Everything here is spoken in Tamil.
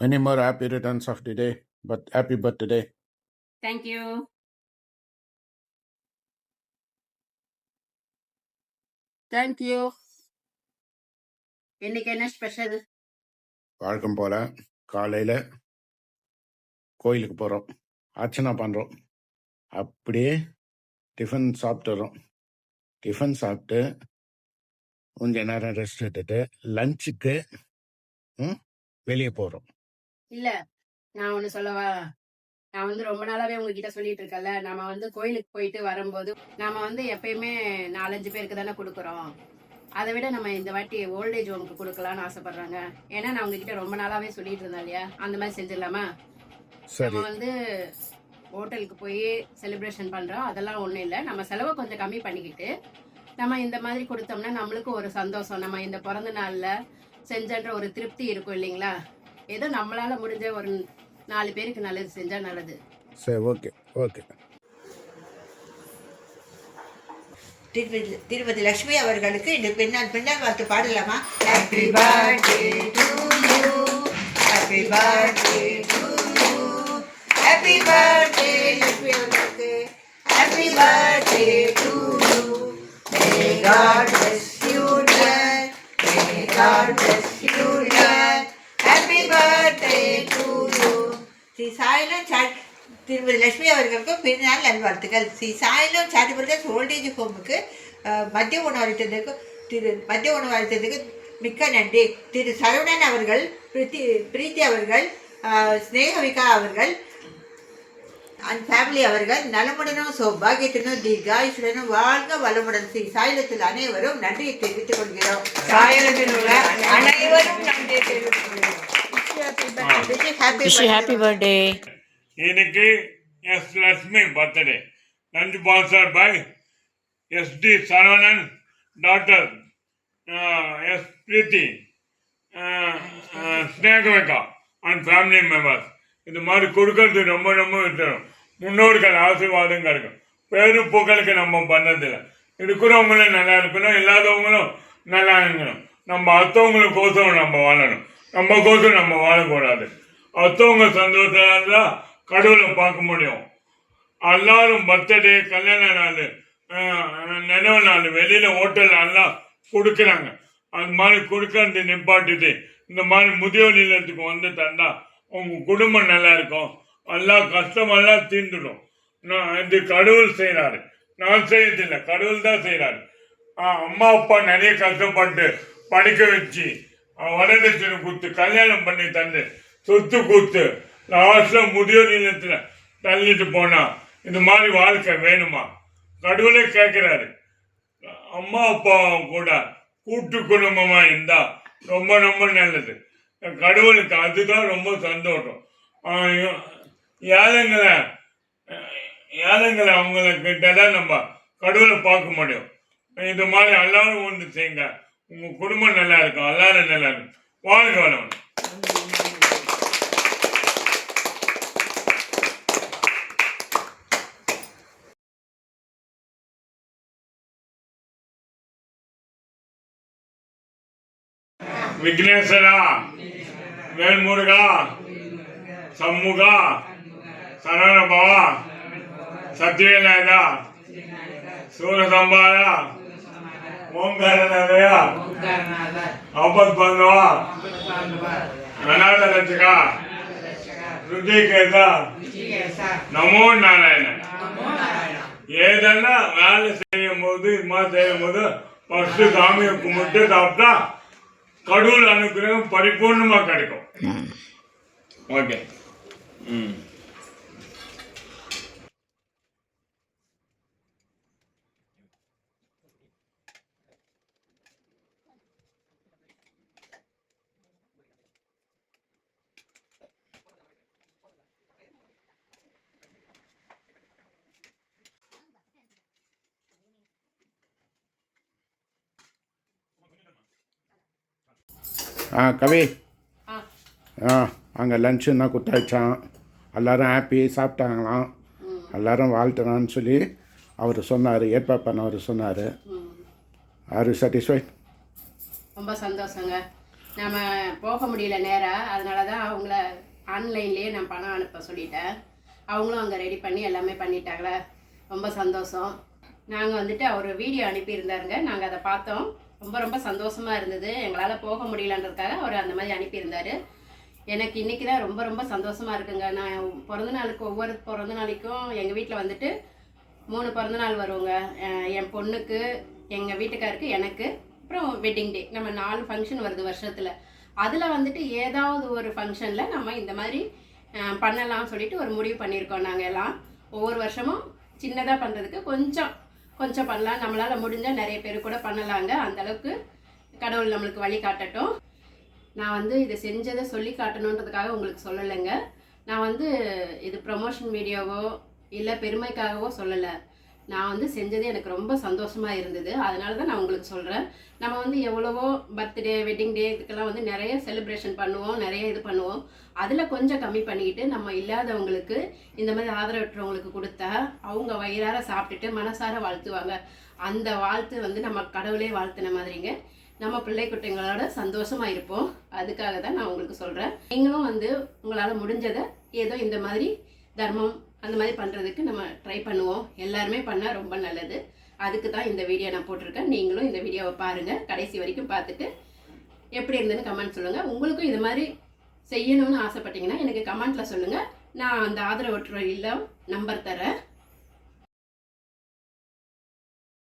Many more happy returns of the day, but happy birthday. Thank you thank you இன்னைக்கு என்ன ஸ்பெஷல் வழக்கம் போல காலையில் கோயிலுக்கு போகிறோம் அர்ச்சனை பண்ணுறோம் அப்படியே டிஃபன் சாப்பிட்டு வரோம் டிஃபன் சாப்பிட்டு கொஞ்ச நேரம் ரெஸ்ட் எடுத்துட்டு லஞ்சுக்கு வெளியே போகிறோம் இல்ல. நான் ஒண்ணு சொல்லவா? நான் வந்து ரொம்ப நாளாவே உங்ககிட்ட சொல்லிட்டு இருக்கேன்ல நாம வந்து கோயிலுக்கு போயிட்டு வரும்போது நாம வந்து எப்பயுமே நாலஞ்சு பேருக்கு தானே கொடுக்குறோம். அதை விட நம்ம இந்த வாட்டி ஓல்டேஜ் ஹோம்க்கு கொடுக்கலாம்னு ஆசைப்படுறாங்க. ஏன்னா நான் உங்ககிட்ட ரொம்ப நாளாவே சொல்லிட்டு இருந்தேன் இல்லையா? அந்த மாதிரி செஞ்சிடலாமா? நம்ம வந்து ஹோட்டலுக்கு போய் செலிப்ரேஷன் பண்றோம். அதெல்லாம் ஒண்ணும் இல்லை. நம்ம செலவை கொஞ்சம் கம்மி பண்ணிக்கிட்டு நம்ம இந்த மாதிரி கொடுத்தோம்னா நம்மளுக்கும் ஒரு சந்தோஷம். நம்ம இந்த பிறந்த நாள்ல செஞ்சன்ற ஒரு திருப்தி இருக்கும் இல்லைங்களா? ஏதோ நம்மளால முடிஞ்ச ஒரு நாலு பேருக்கு நல்லது செஞ்சா நல்லது. சரி ஓகே ஓகே. திருப்பதி திருப்பதி லட்சுமி அவர்களுக்கு இந்த பின்னால் பின்னால் பார்த்து பாடலாமா? Happy birthday to you happy birthday to you happy birthday Lakshmi அவர்களுக்கு. Happy birthday to you may God you dear may God bless you Sri சாயலும் சாட் திருமதி லட்சுமி அவர்களுக்கும் பிறந்தநாள் நல்வாழ்த்துக்கள். ஸ்ரீ சாய்லம் சாரிபுரதாஸ் ஓல்டேஜ் ஹோமுக்கு மதிய உணவு அளித்ததுக்கு திரு மதிய உணவு அளித்ததுக்கு மிக்க நன்றி. திரு சரவணன் அவர்கள் பிரீத்தி பிரீத்தி அவர்கள் ஸ்னேகவிகா அவர்கள் அண்ட் ஃபேமிலி அவர்கள் நலமுடனும் சௌபாகியத்தினும் தீர்காயுஷுடனும் வாழ்க வளமுடன். ஸ்ரீ சாயலத்தில் அனைவரும் நன்றியை தெரிவித்துக் கொள்கிறோம். சாயலத்தில் உள்ள அனைவரும் நன்றியை தெரிவித்துக் கொள்கிறோம். Wish you happy birthday. இன்னைக்கு எஸ் லட்சுமி பர்த்டே நன்றி sponsor by S T Saravanan doctor S Preethi Snehavika and family members இது மாதிரி கொடுக்கறது ரொம்ப ரொம்ப விட்டுரும் முன்னோர்கள் ஆசீர்வாதம் கிடைக்கும் பேரும் புகழுக்கு நம்ம பண்ணதில்லை இருக்கிறவங்களும் நல்லா இருக்கணும் இல்லாதவங்களும் நல்லா இருக்கணும் நம்ம அடுத்தவங்களுக்கோசம் நம்ம வாழணும் நம்ம கோசம் நம்ம வாழக்கூடாது அடுத்தவங்க சந்தோஷம் இருந்தால் கடவுளை பார்க்க முடியும். எல்லாரும் பர்த்டே கல்யாண நாள் நினைவு நாள் வெளியில் ஹோட்டல் எல்லாம் கொடுக்குறாங்க. அது மாதிரி கொடுக்கறது நிப்பாட்டுது இந்த மாதிரி முதியோர் நிலையத்துக்கு வந்து தந்தா உங்கள் குடும்பம் நல்லா இருக்கும். எல்லா கஷ்டமெல்லாம் தீர்ந்துடும். நான் இது கடவுள் செய்கிறாரு நான் செய்யறதில்லை. கடவுள் தான் செய்கிறாரு அம்மா அப்பா நிறைய கஷ்டப்பட்டு படிக்க வச்சு அவன் வரதட்சணை கொடுத்து கல்யாணம் பண்ணி தந்து சொத்து கொடுத்து லாஸ்ட்ல முதியோர் இல்லத்துல தள்ளிட்டு போனான் இந்த மாதிரி வாழ்க்கை வேணுமா? கடவுளே கேட்குறாரு. அம்மா அப்பாவும் கூட கூட்டு குடும்பமாக இருந்தால் ரொம்ப ரொம்ப நல்லது. கடவுளுக்கு அதுதான் ரொம்ப சந்தோஷம். ஏழைங்களை ஏழைங்களை அவங்கள கிட்ட தான் நம்ம கடவுளை பார்க்க முடியும். இது மாதிரி எல்லாரும் ஒன்று செய்யுங்க உங்க குடும்பம் நல்லா இருக்கும் எல்லாரும் நல்லா இருக்கும் வாழ்க வளம் விக்னேஸ்வரா வேல்முருகா சண்முகா சரவணபவா சத்யநாதா சூரசம்பாரா ஓங்காரநாதயா. ஆபத் பாந்தவா அநாத ரட்சகா. ருதிகேத நமோ நாராயண. ஏதெல்லாம் வேலை செய்யும் போது இது மாதிரி செய்யும் போது ஃபர்ஸ்ட் சாமியை கும்பிட்டு சாப்பிட்டா கடவுள் அனுகிரகம் பரிபூர்ணமா கிடைக்கும். ஓகே. ம். ஆ கவி. ஆ. அங்கே லஞ்சுன்னா கொடுத்தாச்சான் எல்லாரும் ஹாப்பி சாப்பிட்டாங்களாம். எல்லாரும் வாழ்த்துறான்னு சொல்லி அவர் சொன்னார் ஏற்பாடு பண்ணவர் சொன்னார். ம். ஆர் சாட்டிஸ்ஃபைட் ரொம்ப சந்தோஷங்க. நம்ம போக முடியல நேராக அதனால தான் அவங்கள ஆன்லைன்லேயே நான் பணம் அனுப்ப சொல்லிட்டேன். அவங்களும் அங்கே ரெடி பண்ணி எல்லாமே பண்ணிட்டாங்களே ரொம்ப சந்தோஷம். நாங்கள் வந்துட்டு அவர் வீடியோ அனுப்பியிருந்தாருங்க. நாங்கள் அதை பார்த்தோம். ரொம்ப ரொம்ப சந்தோஷமாக இருந்தது. எங்களால் போக முடியலன்றதுக்காக அவர் அந்த மாதிரி அனுப்பியிருந்தார். எனக்கு இன்னைக்கு தான் ரொம்ப ரொம்ப சந்தோஷமாக இருக்குங்க. நான் பிறந்த நாளுக்கு ஒவ்வொரு பிறந்த நாளைக்கும் எங்கள் வீட்டில் வந்துட்டு மூணு பிறந்த நாள் வருவோங்க என் பொண்ணுக்கு எங்கள் வீட்டுக்காருக்கு எனக்கு. அப்புறம் வெட்டிங் டே நம்ம நாலு ஃபங்க்ஷன் வருது வருஷத்தில். அதில் வந்துட்டு ஏதாவது ஒரு ஃபங்க்ஷனில் நம்ம இந்த மாதிரி பண்ணலாம்னு சொல்லிட்டு ஒரு முடிவு பண்ணியிருக்கோம் நாங்கள் எல்லாம். ஒவ்வொரு வருஷமும் சின்னதாக பண்ணுறதுக்கு கொஞ்சம் கொஞ்சம் பண்ணலாம். நம்மளால் முடிஞ்சால் நிறைய பேர் கூட பண்ணலாங்க. அந்த அளவுக்கு கடவுள் நம்மளுக்கு வழி காட்டட்டும். நான் வந்து இதை செஞ்சதை சொல்லி காட்டணுன்றதுக்காக உங்களுக்கு சொல்லலைங்க. நான் வந்து இது ப்ரமோஷன் வீடியோவோ இல்லை பெருமைக்காகவோ சொல்லலை. நான் வந்து செஞ்சது எனக்கு ரொம்ப சந்தோஷமாக இருந்தது. அதனால தான் நான் உங்களுக்கு சொல்கிறேன் நம்ம வந்து எவ்வளவோ பர்த்டே வெட்டிங் டே இதுக்கெல்லாம் வந்து நிறைய செலிப்ரேஷன் பண்ணுவோம் நிறைய இது பண்ணுவோம். அதில் கொஞ்சம் கம்மி பண்ணிக்கிட்டு நம்ம இல்லாதவங்களுக்கு இந்த மாதிரி ஆதரவற்றவங்களுக்கு கொடுத்தா அவங்க வயிறார சாப்பிட்டுட்டு மனசார வாழ்த்துவாங்க. அந்த வாழ்த்து வந்து நம்ம கடவுளே வாழ்த்துன மாதிரிங்க. நம்ம பிள்ளை குட்டிங்களோட சந்தோஷமாக இருப்போம். அதுக்காக தான் நான் உங்களுக்கு சொல்கிறேன் நீங்களும் வந்து உங்களால் முடிஞ்சதை ஏதோ இந்த மாதிரி தர்மம் அந்த மாதிரி பண்ணுறதுக்கு நம்ம ட்ரை பண்ணுவோம். எல்லாருமே பண்ணால் ரொம்ப நல்லது. அதுக்கு தான் இந்த வீடியோ நான் போட்டிருக்கேன். நீங்களும் இந்த வீடியோவை பாருங்கள் கடைசி வரைக்கும் பார்த்துட்டு எப்படி இருந்ததுன்னு கமெண்ட் சொல்லுங்கள் உங்களுக்கும் இது மாதிரி செய்யணும்னு ஆசைப்பட்டீங்கன்னா எனக்கு கமெண்ட்டில் சொல்லுங்கள் நான் அந்த ஆதரவற்ற இல்லம் நம்பர் தரேன்.